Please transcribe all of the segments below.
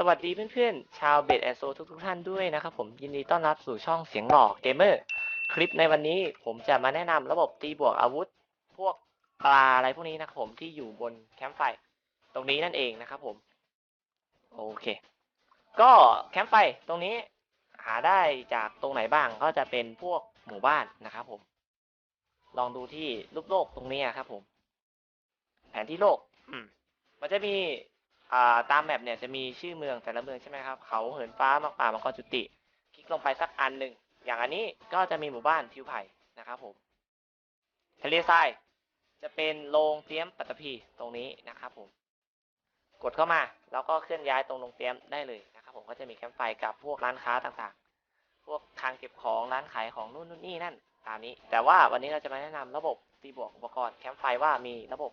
สวัสดีเพื่อนๆ ชาวเบดแอนโซทุกทุกๆท่านด้วยนะครับผมยินดีต้อนรับสู่ช่องเสียงหลอกเกมเมอร์คลิปในวันนี้ผมจะมาแนะนำระบบตีบวกอาวุธ พวกปลาอะไรพวกนี้นะครับผมที่อยู่บนแคมป์ไฟ ตรงนี้นั่นเองนะครับผม โอเค ก็แคมป์ไฟตรงนี้หาได้จากตรงไหนบ้างก็จะเป็นพวกหมู่บ้านนะครับผม ลองดูที่รูปโลกตรงนี้ครับผม แผนที่โลกอืมมันจะมี ตามแมปเนี่ยจะมีชื่อเมืองแต่ละเมืองใช่ไหมครับ เขาเหินฟ้ามังป่ามังกรจุติ คลิกลงไปสักอันหนึ่ง อย่างอันนี้ก็จะมีหมู่บ้านทิวไผ่นะครับผมทะเลทรายจะเป็นโรงเตรียมปัตตภีตรงนี้นะครับผม กดเข้ามาแล้วก็เคลื่อนย้ายตรงโรงเตรียมได้เลยนะครับผมก็จะมีแคมป์ไฟกับพวกร้านค้าต่างๆ พวกทางเก็บของร้านขายของนู่นนู่นนี่นั่นตามนี้ แต่ว่าวันนี้เราจะมาแนะนำระบบตีบวกอุปกรณ์แคมป์ไฟว่ามีระบบ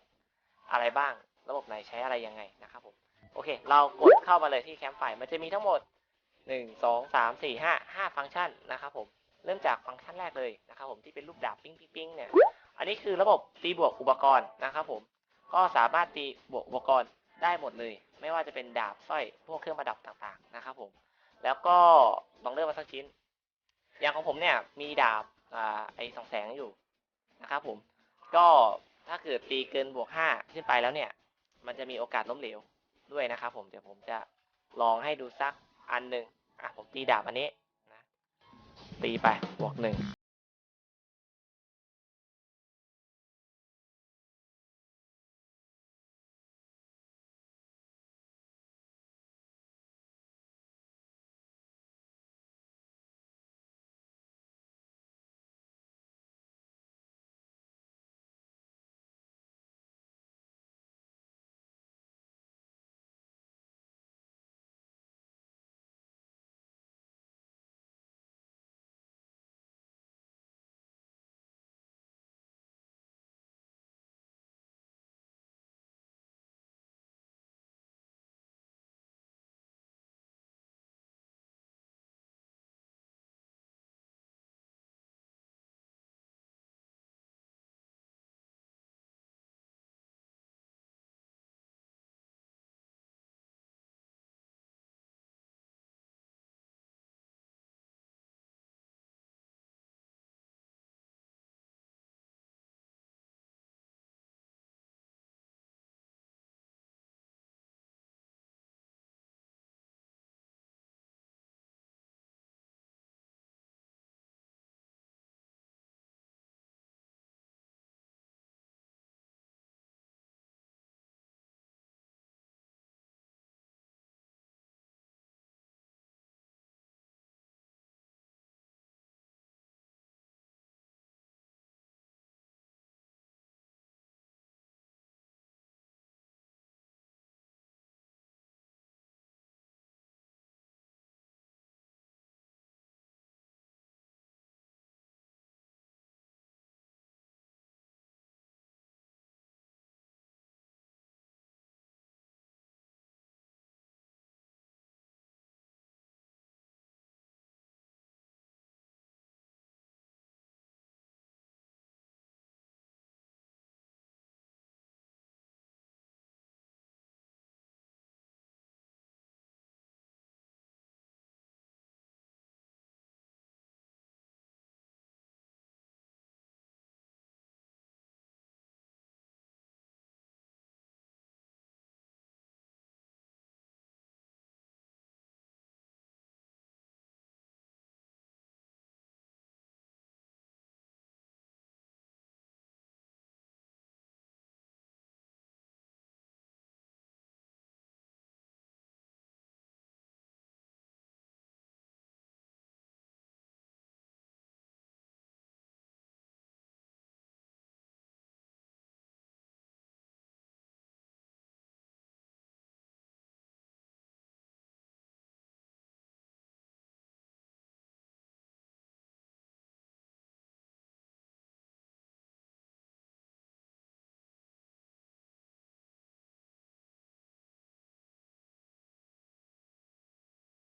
อะไรบ้าง ระบบไหนใช้อะไรยังไงนะครับ โอเค เรากดเข้ามาเลยที่แคมป์ไฟมันจะมีทั้งหมดหนึ่งสองสามสี่ห้าห้าฟังก์ชันนะครับผม เริ่มจากฟังก์ชันแรกเลยนะครับผมที่เป็นรูปดาบปิ้งปิ้งเนี่ย อันนี้คือระบบตีบวกอุปกรณ์นะครับผม ก็สามารถตีบวกอุปกรณ์ได้หมดเลย ไม่ว่าจะเป็นดาบสร้อยพวกเครื่องประดับต่างๆนะครับผม แล้วก็ลองเลือกมาสักชิ้น อย่างของผมเนี่ยมีดาบอ่าไอสองแสงอยู่นะครับผม ก็ถ้าเกิดตีเกินบวกห้าขึ้นไปแล้วเนี่ย มันจะมีโอกาสล้มเหลว ด้วยนะครับผมเดี๋ยวผมจะลองให้ดูสักอันหนึ่งอะผมตีดาบอันนี้นะตีไปบวกหนึ่ง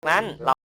นั้นเรา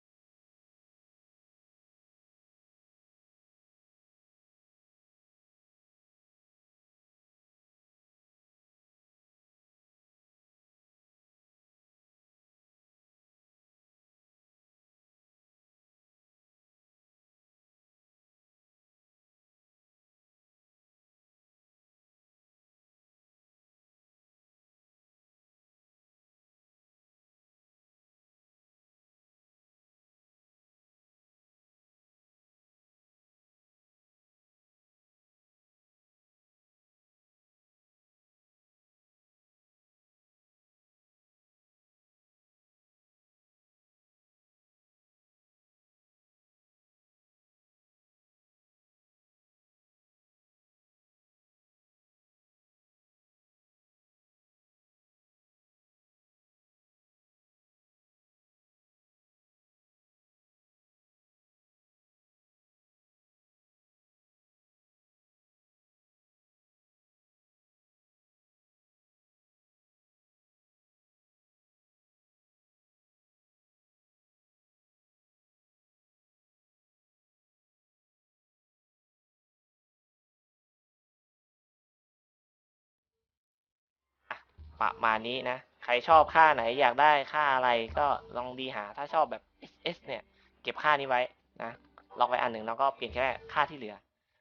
ประมาณนี้นะ ใครชอบค่าไหนอยากได้ค่าอะไรก็ลองดีหา ถ้าชอบแบบ SS เนี่ย เก็บค่านี้ไว้นะลอกไว้อันหนึ่งแล้วก็เปลี่ยนแค่ค่าที่เหลือ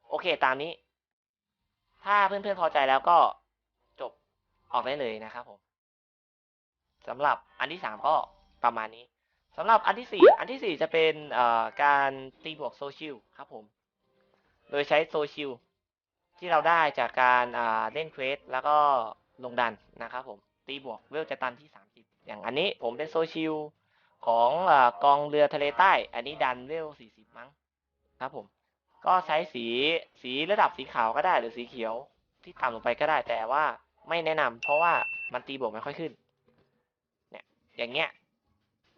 โอเคตามนี้ ถ้าเพื่อนๆพอใจแล้วก็จบออกได้เลยนะครับผมสำหรับอันที่สามก็ประมาณนี้สำหรับอันที่สี่อันที่สี่จะเป็นเอ่อการตีบวกโซเชียลครับผม โดยใช้โซเชียลที่เราได้จากการอ่าเล่นเควสแล้วก็ ลงดันนะครับผม ตีบวกเวลจะตันที่ 30 อย่างอันนี้ผมเป็นโซชียลของอกองเรือทะเลใต้ อันนี้ดันเวล 40 มั้งครับผม ก็ใช้สีสีระดับสีขาวก็ได้หรือสีเขียวที่ต่ำลงไปก็ได้แต่ว่าไม่แนะนำเพราะว่ามันตีบวกไม่ค่อยขึ้นเนี่ยอย่างเงี้ย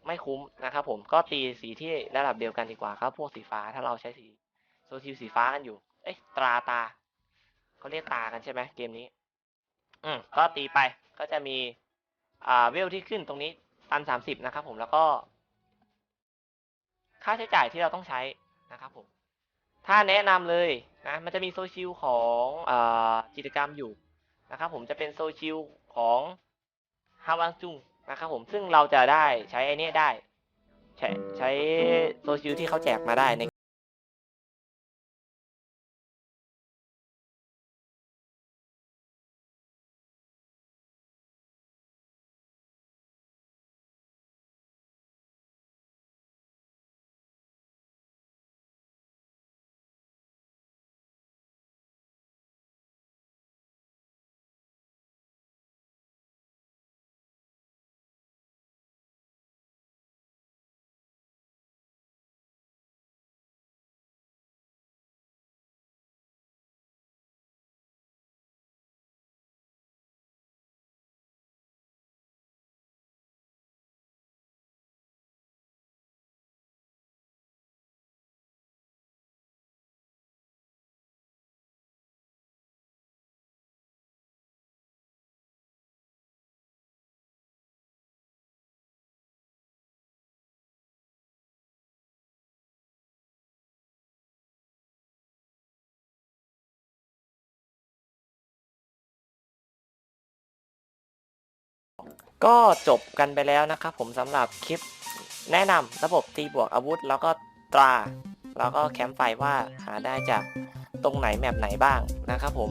ไม่คุ้มนะครับผมก็ตีสีที่ระดับเดียวกันดีกว่าครับพวกสีฟ้าถ้าเราใช้สีโซชิลสีฟ้ากันอยู่ เอ้ยตราตาเขาเรียกตากันใช่ไหมเกมนี้ อืมก็ตีไปก็จะมีอ่าเวลที่ขึ้นตรงนี้ตันสามสิบนะครับผมแล้วก็ ค่าใช้จ่ายที่เราต้องใช้นะครับผมถ้าแนะนำเลยนะมันจะมีโซชิลของอากิจกรรมอยู่นะครับผมจะเป็นโซชิลของฮาวังจุงนะครับผมซึ่งเราจะได้ใช้ไอเนี้ยได้ ใช้ใช้โซชิลที่เขาแจกมาได้ใน ก็จบกันไปแล้วนะครับผมสำหรับคลิปแนะนำระบบตีบวกอาวุธ แล้วก็ตรา แล้วก็แคมป์ไฟว่าหาได้จากตรงไหนแมปไหนบ้างนะครับผม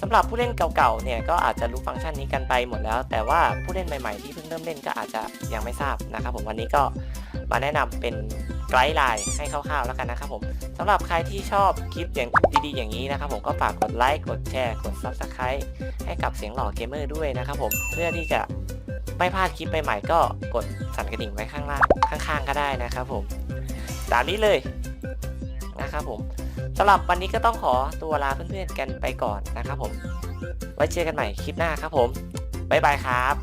สำหรับผู้เล่นเก่าๆเนี่ยก็อาจจะรู้ฟังก์ชันนี้กันไปหมดแล้ว แต่ว่าผู้เล่นใหม่ๆที่เพิ่งเริ่มเล่นก็อาจจะยังไม่ทราบนะครับผมวันนี้ก็มาแนะนำเป็นไกด์ไลน์ให้คร่าวๆแล้วกันนะครับผมสำหรับใครที่ชอบคลิปอย่างดีๆอย่างนี้นะครับผมก็ฝากกดไลค์กดแชร์กด Subscribe ให้กับเสียงหล่อเกมเมอร์ด้วยนะครับผมเพื่อที่จะ ไม่พลาดคลิปใหม่ๆก็กดสั่นกระดิ่งไว้ข้างล่างข้างๆ ก็ได้นะครับผมตามนี้เลยนะครับผมสำหรับวันนี้ก็ต้องขอตัวลาเพื่อนๆกันไปก่อนนะครับผม ไว้เจอกันใหม่คลิปหน้าครับผม บ๊ายบายครับ